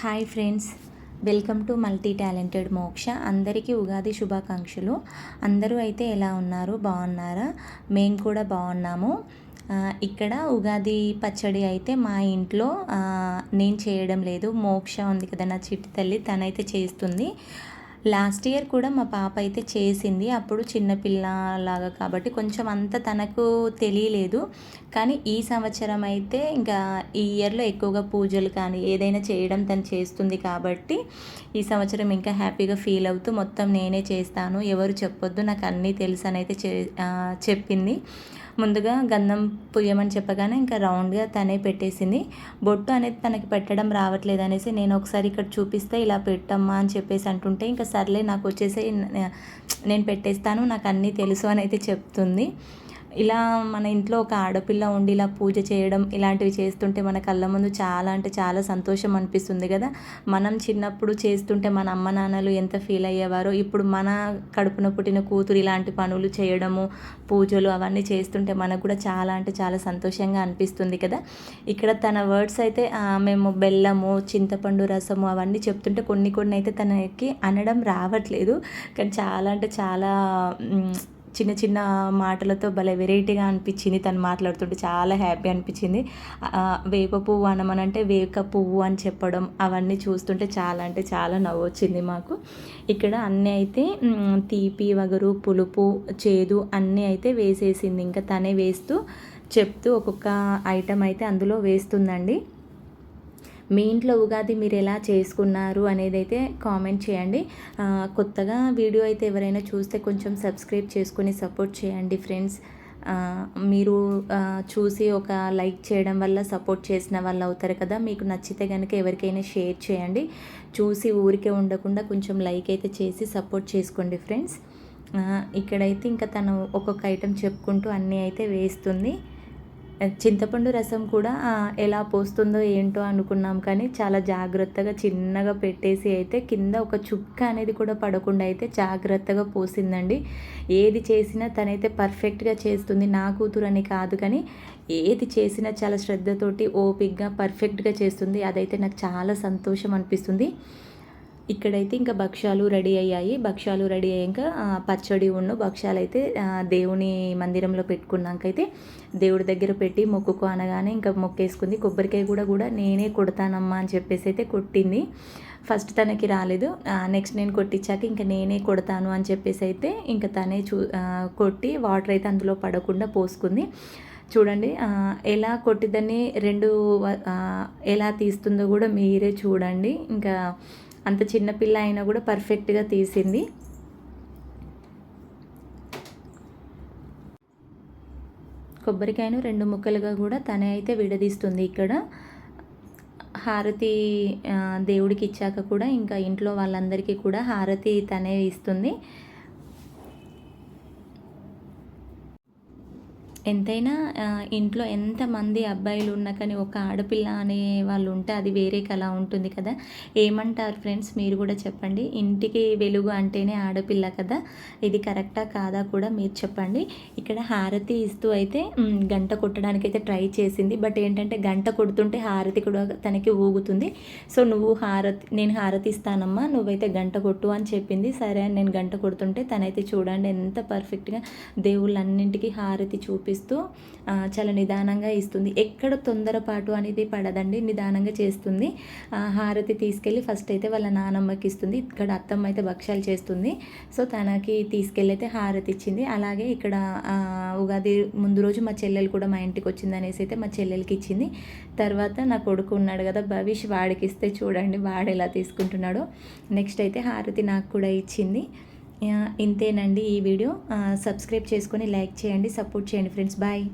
Hi friends welcome to multi talented Moksha. అందరికీ ఉగాది శుభాకాంక్షలు. అందరూ అయితే ఎలా ఉన్నారు? బాగున్నారా? మేము కూడా బాగున్నాము. ఇక్కడ ఉగాది పచ్చడి అయితే మా ఇంట్లో నేను చేయడం లేదు. మోక్ష ఉంది కదా నా చిట్టి తల్లి తనైతే చేస్తుంది. లాస్ట్ ఇయర్ కూడా మా పాప అయితే చేసింది. అప్పుడు చిన్నపిల్ల లాగా కాబట్టి కొంచెం అంత తనకు తెలియలేదు. కానీ ఈ సంవత్సరం అయితే ఇంకా ఈ ఇయర్లో ఎక్కువగా పూజలు కానీ ఏదైనా చేయడం తను చేస్తుంది కాబట్టి ఈ సంవత్సరం ఇంకా హ్యాపీగా ఫీల్ అవుతూ మొత్తం నేనే చేస్తాను. ఎవరు చెప్పొద్దు నాకు అన్నీ తెలుసు అని అయితే చెప్పింది. ముందుగా గంధం పుయ్యమని చెప్పగానే ఇంకా రౌండ్గా తనే పెట్టేసింది. బొట్టు అనేది తనకి పెట్టడం రావట్లేదు అనేసి నేను ఒకసారి ఇక్కడ చూపిస్తే ఇలా పెట్టమ్మా అని చెప్పేసి అంటుంటే ఇంకా సర్లే నాకు వచ్చేసి నేను పెట్టేస్తాను నాకు అన్నీ తెలుసు అని అయితే చెప్తుంది. ఇలా మన ఇంట్లో ఒక ఆడపిల్ల ఉండి ఇలా పూజ చేయడం ఇలాంటివి చేస్తుంటే మన కళ్ళ ముందు చాలా అంటే చాలా సంతోషం అనిపిస్తుంది కదా. మనం చిన్నప్పుడు చేస్తుంటే మన అమ్మ నాన్నలు ఎంత ఫీల్ అయ్యేవారో ఇప్పుడు మన కడుపున పుట్టిన కూతురు ఇలాంటి పనులు చేయడము పూజలు అవన్నీ చేస్తుంటే మనకు కూడా చాలా అంటే చాలా సంతోషంగా అనిపిస్తుంది కదా. ఇక్కడ తన వర్డ్స్ అయితే మేము బెల్లము చింతపండు రసము అవన్నీ చెప్తుంటే కొన్ని కొన్ని అయితే తనకి అనడం రావట్లేదు. కానీ చాలా అంటే చాలా చిన్న చిన్న మాటలతో భలే వెరైటీగా అనిపించింది. తను మాట్లాడుతుంటే చాలా హ్యాపీ అనిపించింది. వేప పువ్వు అనమనంటే వేక పువ్వు అని చెప్పడం అవన్నీ చూస్తుంటే చాలా అంటే చాలా నవ్వు వచ్చింది మాకు. ఇక్కడ అన్నీ అయితే తీపి వగరు పులుపు చేదు అన్నీ అయితే వేసేసింది. ఇంకా తనే వేస్తూ చెప్తూ ఒక్కొక్క ఐటెం అయితే అందులో వేస్తుందండి. మీ ఇంట్లో ఉగాది మీరు ఎలా చేసుకున్నారు అనేది అయితే కామెంట్ చేయండి కొత్తగా వీడియో అయితే ఎవరైనా చూస్తే కొంచెం సబ్స్క్రైబ్ చేసుకొని సపోర్ట్ చేయండి ఫ్రెండ్స్ మీరు చూసి ఒక లైక్ చేయడం వల్ల సపోర్ట్ చేసిన వాళ్ళు అవుతారు కదా. మీకు నచ్చితే కనుక ఎవరికైనా షేర్ చేయండి. చూసి ఊరికే ఉండకుండా కొంచెం లైక్ అయితే చేసి సపోర్ట్ చేసుకోండి ఫ్రెండ్స్ ఇక్కడైతే ఇంకా తను ఒక్కొక్క ఐటెం చెప్పుకుంటూ అన్నీ అయితే వేస్తుంది. చింతపండు రసం కూడా ఎలా పోస్తుందో ఏంటో అనుకున్నాం కానీ చాలా జాగ్రత్తగా చిన్నగా పెట్టేసి అయితే కింద ఒక చుక్క అనేది కూడా పడకుండా అయితే జాగ్రత్తగా పోసిందండి. ఏది చేసినా తనైతే పర్ఫెక్ట్గా చేస్తుంది. నా కూతురు అని కాదు కానీ ఏది చేసినా చాలా శ్రద్ధతోటి ఓపిక్గా పర్ఫెక్ట్గా చేస్తుంది. అదైతే నాకు చాలా సంతోషం అనిపిస్తుంది. ఇక్కడైతే ఇంకా భక్ష్యాలు రెడీ అయ్యాయి. భక్ష్యాలు రెడీ అయ్యాక పచ్చడి ఉన్న భక్ష్యాలు అయితే దేవుని మందిరంలో పెట్టుకున్నాకైతే దేవుడి దగ్గర పెట్టి మొక్కుకు అనగానే ఇంకా మొక్కేసుకుంది. కొబ్బరికాయ కూడా కూడా నేనే కొడతానమ్మా అని చెప్పేసి అయితే కొట్టింది. ఫస్ట్ తనకి రాలేదు. నెక్స్ట్ నేను కొట్టించాక ఇంకా నేనే కొడతాను అని చెప్పేసి అయితే ఇంకా తనే చూ కొట్టి వాటర్ అయితే అందులో పడకుండా పోసుకుంది. చూడండి ఎలా కొట్టిద్దని రెండు ఎలా తీస్తుందో కూడా మీరే చూడండి. ఇంకా అంత చిన్నపిల్ల అయినా కూడా పర్ఫెక్ట్గా తీసింది. కొబ్బరికాయను రెండు ముక్కలుగా కూడా తనే అయితే విడదీస్తుంది ఇక్కడ. హారతి దేవుడికి ఇచ్చాక కూడా ఇంకా ఇంట్లో వాళ్ళందరికీ కూడా హారతి తనే ఇస్తుంది. ఎంతైనా ఇంట్లో ఎంతమంది అబ్బాయిలు ఉన్నా కానీ ఒక ఆడపిల్ల అనే వాళ్ళు ఉంటే అది వేరే కళ ఉంటుంది కదా. ఏమంటారు ఫ్రెండ్స్? మీరు కూడా చెప్పండి. ఇంటికి వెలుగు అంటేనే ఆడపిల్ల కదా. ఇది కరెక్టా కాదా కూడా మీరు చెప్పండి. ఇక్కడ హారతి ఇస్తూ అయితే గంట కొట్టడానికి అయితే ట్రై చేసింది. బట్ ఏంటంటే గంట కొడుతుంటే హారతి కూడా తనకి ఊగుతుంది. సో నువ్వు హారతి నేను హారతి ఇస్తానమ్మా నువ్వైతే గంట కొట్టు అని చెప్పింది. సరే అని నేను గంట కొడుతుంటే తనైతే చూడండి ఎంత పర్ఫెక్ట్గా దేవుళ్ళన్నింటికి హారతి చూపిస్తుంది ఇస్తూ చాలా నిదానంగా ఇస్తుంది. ఎక్కడ తొందరపాటు అనేది పడదండి. నిదానంగా చేస్తుంది. హారతి తీసుకెళ్ళి ఫస్ట్ అయితే వాళ్ళ నానమ్మకి ఇస్తుంది. ఇక్కడ అత్తమ్మ అయితే భక్ష్యాలు చేస్తుంది. సో తనకి తీసుకెళ్ళి అయితే హారతి ఇచ్చింది. అలాగే ఇక్కడ ఉగాది ముందు రోజు మా చెల్లెలు కూడా మా ఇంటికి వచ్చింది అనేసి అయితే మా చెల్లెలకి ఇచ్చింది. తర్వాత నా కొడుకు ఉన్నాడు కదా భవిష్ వాడికి ఇస్తే చూడండి వాడు ఎలా తీసుకుంటున్నాడో. నెక్స్ట్ అయితే హారతి నాకు కూడా ఇచ్చింది. ఇంతేనండి ఈ వీడియో. సబ్స్క్రైబ్ చేసుకొని లైక్ చేయండి సపోర్ట్ చేయండి ఫ్రెండ్స్. బాయ్.